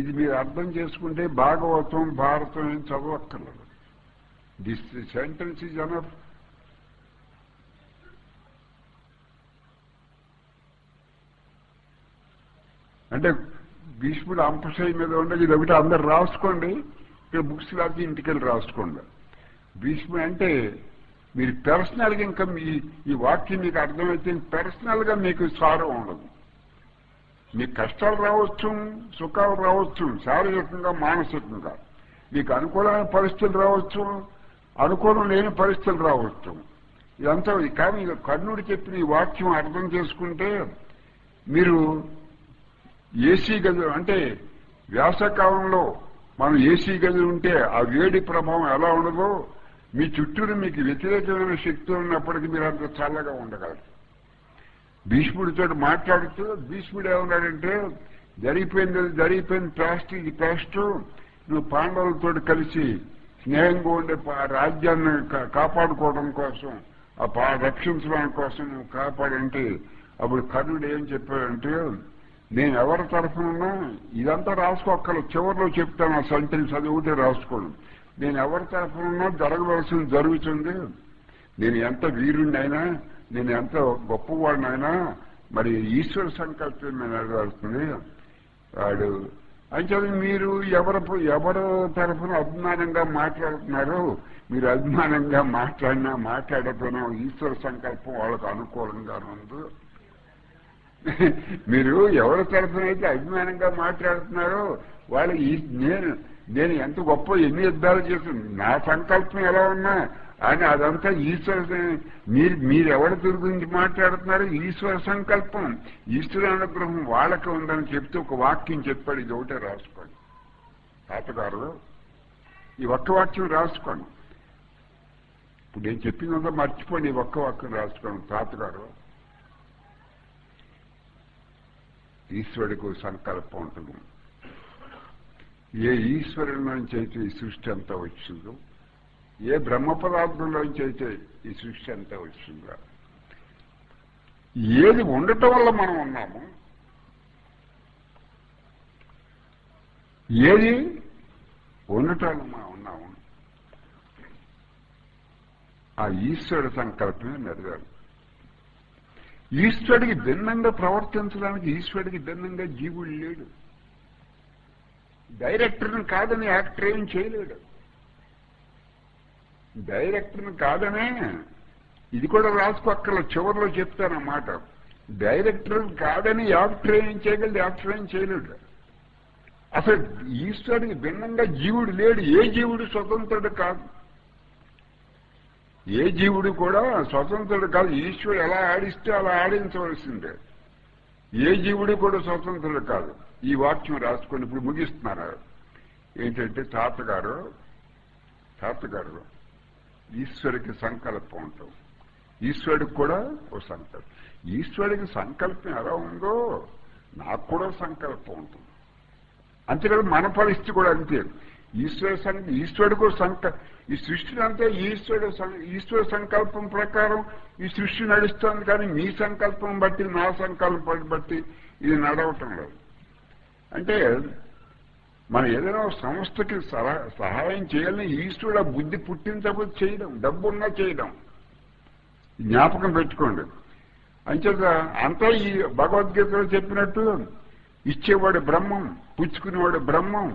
ఇది మీరు అర్థం చేసుకుంటే భాగవతం భారతం ఏం చదవక్కర్లేదు. దిస్ సెంటెన్స్ ఈజ్ అనఫ్ అంటే భీష్ముడు అంపశయ మీద ఉండదు ఇది ఒకటి అందరు రాసుకోండి ఇక్కడ బుక్స్ లాగి ఇంటికి వెళ్ళి రాసుకోండి. భీష్ముడు అంటే మీరు పర్సనల్గా ఇంకా మీ ఈ వాక్యం మీకు అర్థమైతే పర్సనల్గా మీకు సారం ఉండదు. మీకు కష్టాలు రావచ్చు సుఖాలు రావచ్చు శారీరకంగా మానసికంగా. మీకు అనుకూలమైన పరిస్థితులు రావచ్చు అనుకూలం లేని పరిస్థితులు రావచ్చు. ఇదంతా కానీ కర్ణుడు చెప్పిన ఈ వాక్యం అర్థం చేసుకుంటే మీరు ఏసీ గది అంటే వ్యాసకాలంలో మనం ఏసీ గది ఉంటే ఆ వేడి ప్రభావం ఎలా ఉండదో మీ చుట్టూరు మీకు వ్యతిరేకమైన శక్తులు ఉన్నప్పటికీ మీరు అంత చల్లగా ఉండగలరు. భీష్ముడితో మాట్లాడుతూ భీష్ముడు ఏమన్నాడంటే జరిగిపోయింది జరిగిపోయింది పాస్ట్ ఇది పాస్ట్ నువ్వు పాండవులతో కలిసి స్నేహంగా ఉండే పా- రాజ్యాన్ని కాపాడుకోవడం కోసం ఆ పా రక్షించడం కోసం నువ్వు కాపాడంటే అప్పుడు కర్ణుడు ఏం చెప్పాడంటే నేను ఎవరి తరఫున ఇదంతా రాసుకోక్కల చివరిలో చెప్తాను ఆ సెంటెన్స్ అది ఒకటి నేను ఎవరి తరఫున జరగవలసింది జరుగుతుంది. నేను ఎంత వీరుణ్ణైనా నేను ఎంత గొప్పవాడినైనా మరి ఈశ్వర సంకల్పం నెరవేరుతుంది వాడు అంటే మీరు ఎవరు ఎవరు తరఫున అభిమానంగా మాట్లాడుతున్నారు మీరు అభిమానంగా మాట్లాడినా మాట్లాడకపోయినా ఈశ్వర సంకల్పం వాళ్ళకు అనుకూలంగా ఉంది. మీరు ఎవరి తరఫున అయితే అభిమానంగా మాట్లాడుతున్నారో వాళ్ళు ఈ నేను నేను ఎంత గొప్ప ఎన్ని యుద్ధాలు చేసి నా సంకల్పం ఎలా ఉన్నా అని అదంతా ఈశ్వర మీరు మీరు ఎవరి గురించి మాట్లాడుతున్నారో? ఈశ్వర సంకల్పం. ఈశ్వర అనుగ్రహం వాళ్ళకి ఉందని చెప్తే ఒక వాక్యం చెప్పాడు. ఇది ఒకటే రాసుకోండి. తాతగారు ఈ ఒక్క వాక్యం రాసుకోండి. ఇప్పుడు నేను చెప్పిందంతా మర్చిపోండి. ఈ ఒక్క వాక్యం రాసుకోండి. తాతగారు ఈశ్వరుడికి సంకల్పం ఉంటుంది. ఏ ఈశ్వరుడి నుంచి అయితే ఈ సృష్టి అంతా వచ్చిందో ఏ బ్రహ్మ పదార్థంలోంచి అయితే ఈ సృష్టి అంతా వచ్చిందో. ఏది ఉండటం వల్ల మనం ఉన్నాము ఏది ఉండటం వల్ల మనం ఉన్నాము ఆ ఈశ్వరుడి సంకల్పమే నెరవేరు. ఈశ్వరుడికి భిన్నంగా ప్రవర్తించడానికి ఈశ్వరుడికి భిన్నంగా జీవుడు లేడు. డైరెక్టర్ని కాదని యాక్టర్ ఏం చేయలేడు. డైరెక్టర్ని కాదనే. ఇది కూడా రాసుకోక్కర్ల చివరిలో చెప్తానన్నమాట. డైరెక్టర్ కాదని యాక్టర్ ఏం చేయగలడు యాక్టర్ ఏం చేయలేడు. అసలు ఈశ్వరుడికి భిన్నంగా జీవుడు లేడు. ఏ జీవుడు స్వతంత్రుడు కాదు. ఏ జీవుడు కూడా స్వతంత్రుడు కాదు. ఈశ్వరుడు ఎలా ఆడిస్తే అలా ఆడించవలసిందే. ఏ జీవుడు కూడా స్వతంత్రుడు కాదు. ఈ వాక్యం రాసుకొని ఇప్పుడు ముగిస్తున్నారు ఏంటంటే తాతగారు తాతగారు ఈశ్వరుడికి సంకల్పం ఉంటాం ఈశ్వరుడికి కూడా ఓ సంకల్పం. ఈశ్వరుడికి సంకల్పం ఎలా ఉందో నాకు కూడా సంకల్పం ఉంటుంది. అంతేకాదు మన పరిస్థితి కూడా అంతే. ఈశ్వర సంక ఈశ్వరుడికి సంక ఈ సృష్టిని అంతా ఈశ్వరుడు ఈశ్వర సంకల్పం ప్రకారం ఈ సృష్టి నడుస్తుంది కానీ మీ సంకల్పం బట్టి నా సంకల్పం బట్టి ఇది నడవటం లేదు. అంటే మనం ఏదైనా సంస్థకి సలహా- సహాయం చేయాలని ఈశ్వరుడు ఆ బుద్ధి పుట్టించకపోతే చేయడం డబ్బున్నా చేయడం. జ్ఞాపకం పెట్టుకోండి. అంచేత అంతా ఈ భగవద్గీతలో చెప్పినట్టు ఇచ్చేవాడు బ్రహ్మం పుచ్చుకునేవాడు బ్రహ్మం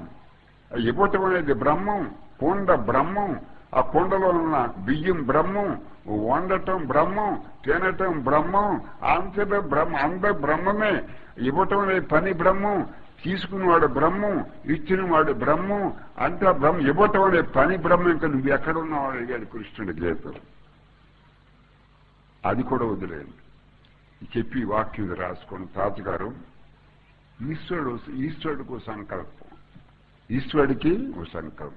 ఇవ్వటం అనేది బ్రహ్మం కొండ బ్రహ్మం ఆ కొండలో ఉన్న బియ్యం బ్రహ్మం వండటం బ్రహ్మం తినటం బ్రహ్మం అంతటా బ్రహ్మ అంత బ్రహ్మమే ఇవ్వటం అనే పని బ్రహ్మం తీసుకున్నవాడు బ్రహ్మం ఇచ్చినవాడు బ్రహ్మం అంతా బ్రహ్మ ఇవ్వటం అనే పని బ్రహ్మం ఇంకా నువ్వు ఎక్కడున్నావు అడిగాడు కృష్ణుడి గీతం అది కూడా వదిలేదు చెప్పి వాక్యం రాసుకోండి. తాతగారు ఈశ్వరుడు ఈశ్వరుడికి ఓ సంకల్పం. ఈశ్వరుడికి ఓ సంకల్పం.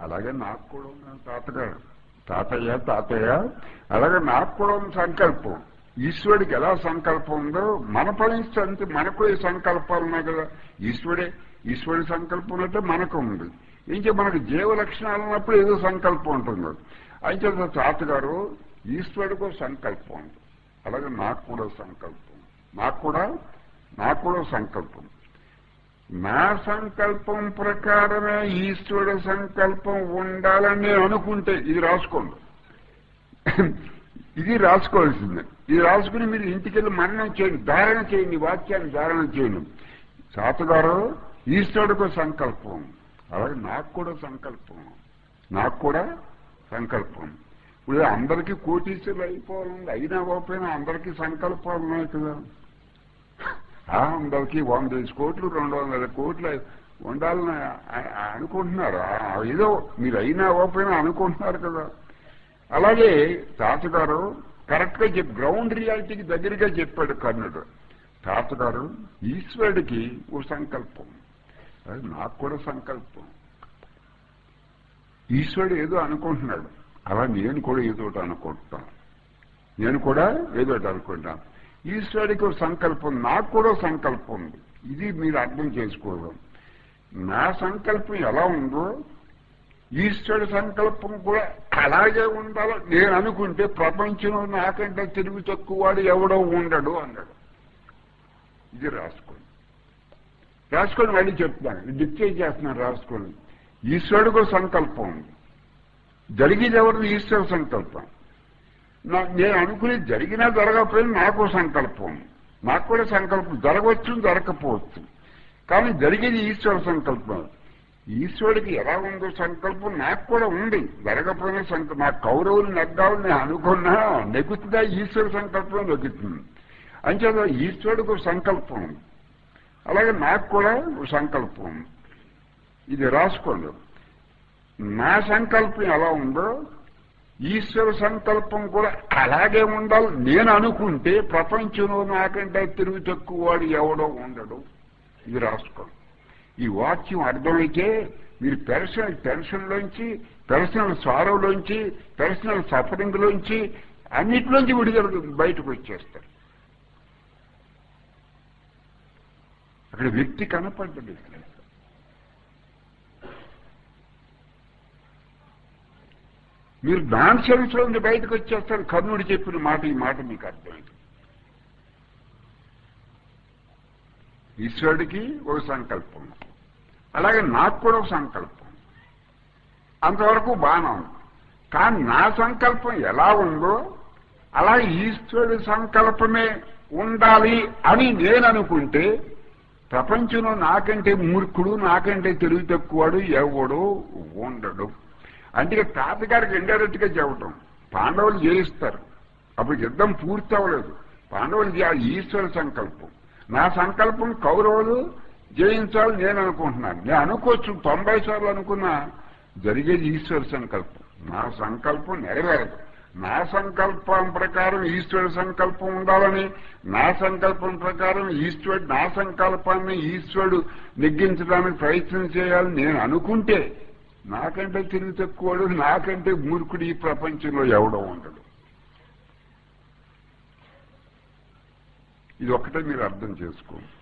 అలాగే నాకు కూడా ఉన్నాను తాతగారు. తాతయ్య తాతయ్య అలాగే నాకు కూడా సంకల్పం. ఈశ్వరుడికి ఎలా సంకల్పం ఉందో మన పనిస్తే అంతే మనకు ఈ సంకల్పాలు ఉన్నాయి కదా. ఈశ్వరుడే ఈశ్వరుడి సంకల్పం ఉన్నట్టే మనకు ఉంది. ఇంకా మనకు జీవ లక్షణాలు ఉన్నప్పుడు ఏదో సంకల్పం ఉంటుంది. అయితే తాతగారు ఈశ్వరుడికి ఒక సంకల్పం ఉంది. అలాగే నాకు కూడా సంకల్పం నాకు కూడా నాకు కూడా సంకల్పం నా సంకల్పం ప్రకారమే ఈశ్వరుడు సంకల్పం ఉండాలని నేను అనుకుంటే ఇది రాసుకోండి. ఇది రాసుకోవాల్సిందే. ఇది రాసుకుని మీరు ఇంటికెళ్ళి మరణం చేయండి ధారణ చేయండి వాక్యాన్ని ధారణ చేయండి. తాతగారు ఈశ్వరుడికి సంకల్పం. అలాగే నాకు కూడా సంకల్పం. నాకు కూడా సంకల్పం. ఇప్పుడు అందరికీ కోటీశ్వరులు అయిపోవాలండి అయినా పోయినా అందరికీ సంకల్పాలు ఉన్నాయి కదా. అందరికీ వంద కోట్లు రెండు వందల కోట్లు ఉండాలని అనుకుంటున్నారు. ఏదో మీరు అయినా అవ్వకపోయినా అనుకుంటున్నారు కదా. అలాగే తాతగారు కరెక్ట్గా చెప్పి గ్రౌండ్ రియాలిటీకి దగ్గరగా చెప్పాడు కర్ణుడు. తాతగారు ఈశ్వరుడికి ఓ సంకల్పం. అది నాకు కూడా సంకల్పం. ఈశ్వరుడు ఏదో అనుకుంటున్నాడు. అలా నేను కూడా ఏదో ఒకటి అనుకుంటాను నేను కూడా ఏదో ఒకటి అనుకుంటాను ఈశ్వరుడికి ఒక సంకల్పం నాకు కూడా సంకల్పం ఉంది. ఇది మీరు అర్థం చేసుకోవడం నా సంకల్పం ఎలా ఉందో ఈశ్వర సంకల్పం కూడా అలాగే ఉండాలో. నేను అనుకుంటే ప్రపంచంలో నాకంటే తెలివి తక్కువవాడు ఎవడో ఉండడు అన్నాడు. ఇది రాసుకోండి రాసుకొని మళ్ళీ చెప్తున్నాను. డిక్టేట్ చేస్తున్నాను రాసుకోండి ఈశ్వరుడికి సంకల్పం ఉంది. జరిగేది ఎవరిది? ఈశ్వర సంకల్పం. నేను అనుకుని జరిగినా జరగకపోయినా నాకు సంకల్పం. నాకు కూడా సంకల్పం. జరగవచ్చు జరగకపోవచ్చు. కానీ జరిగేది ఈశ్వర సంకల్పం. ఈశ్వరుడికి ఎలా ఉందో సంకల్పం నాకు కూడా ఉంది. జరగపోయిన సంకల్పం నా కౌరవులు నెగ్గాలని నేను అనుకున్నా నెగ్గుతుందా ఈశ్వర సంకల్పం నెగ్గుతుంది. అంచేత ఈశ్వరుడికి ఒక సంకల్పం. అలాగే నాకు కూడా సంకల్పం. ఇది రాసుకోండి. నా సంకల్పం ఎలా ఉందో ఈశ్వర సంకల్పం కూడా అలాగే ఉండాలి. నేను అనుకుంటే ప్రపంచంలో నాకంటే తిరుగు తక్కువ వాడు ఎవడో ఉండడు. ఇది రాసుకోండి. ఈ వాక్యం అర్థమైతే మీరు పెర్సనల్ టెన్షన్లోంచి పెర్సనల్ సారోలోంచి పెర్సనల్ సఫరింగ్లోంచి అన్నిటిలోంచి విడుదల బయటకు వచ్చేస్తారు. అక్కడ వ్యక్తి కనపడ్డది మీరు నాన్ సెన్స్లో బయటకు వచ్చేస్తారు. కర్ణుడు చెప్పిన మాట ఈ మాట మీకు అర్థమైంది. ఈశ్వరుడికి ఒక సంకల్పం అలాగే నాకు కూడా ఒక సంకల్పం. అంతవరకు బాగానే ఉంది. కానీ నా సంకల్పం ఎలా ఉందో అలా ఈశ్వరుడి సంకల్పమే ఉండాలి అని నేను అనుకుంటే ప్రపంచంలో నాకంటే మూర్ఖుడు నాకంటే తెలివి తక్కువడు ఎవడు ఉండడు. అంటే తాతగారికి ఇండైరెక్ట్గా చెప్పడం పాండవులు జయిస్తారు. అప్పుడు యుద్ధం పూర్తి అవ్వలేదు పాండవులు ఈశ్వర సంకల్పం. నా సంకల్పం కౌరవులు జయించాలని నేను అనుకుంటున్నాను. నేను అనుకోవచ్చు తొంభై సార్లు అనుకున్నా జరిగేది ఈశ్వర సంకల్పం. నా సంకల్పం నెరవేరదు. నా సంకల్పం ప్రకారం ఈశ్వర సంకల్పం ఉండాలని నా సంకల్పం ప్రకారం ఈశ్వరుడు నా సంకల్పాన్ని ఈశ్వరుడు నెగ్గించడానికి ప్రయత్నం చేయాలని నేను అనుకుంటే నాకంటే తెలివి తక్కువడు నాకంటే మూర్ఖుడు ఈ ప్రపంచంలో ఎవడో ఉండడు. ఇది ఒక్కటే మీరు అర్థం చేసుకోండి.